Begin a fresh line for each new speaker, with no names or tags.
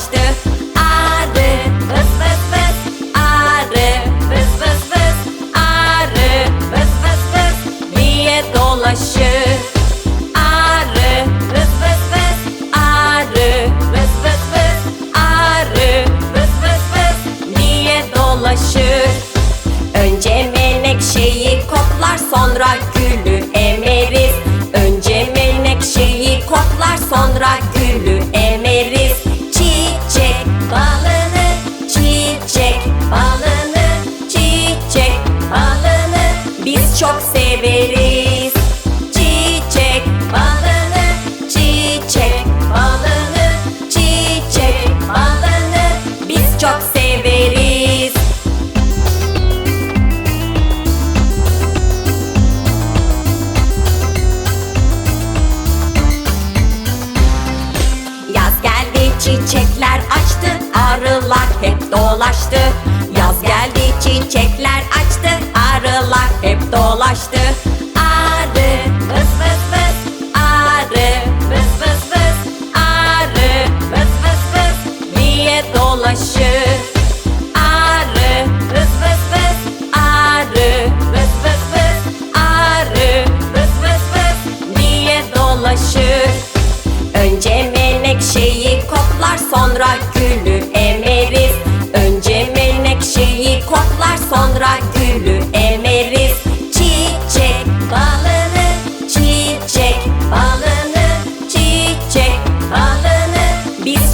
koştu Arı vız vız vız Arı vız vız vız Arı vız vız vız Diye dolaşır? Arı vız vız vız Arı vız vız vız Arı vız vız vız Diye dolaşır? Önce menekşeyi koplar sonra gülü emek çok severiz. Çiçek balını, çiçek balını, çiçek balını biz çok severiz. Yaz geldi çiçekler hep dolaştı Arı. Vız vız vız. Arı. Vız vız vız. Arı. Vız vız vız. Niye dolaşır? Arı. Vız vız vız. Arı. Vız vız vız. Arı. Vız vız vız. Niye dolaşır? Önce menekşeyi koklar sonra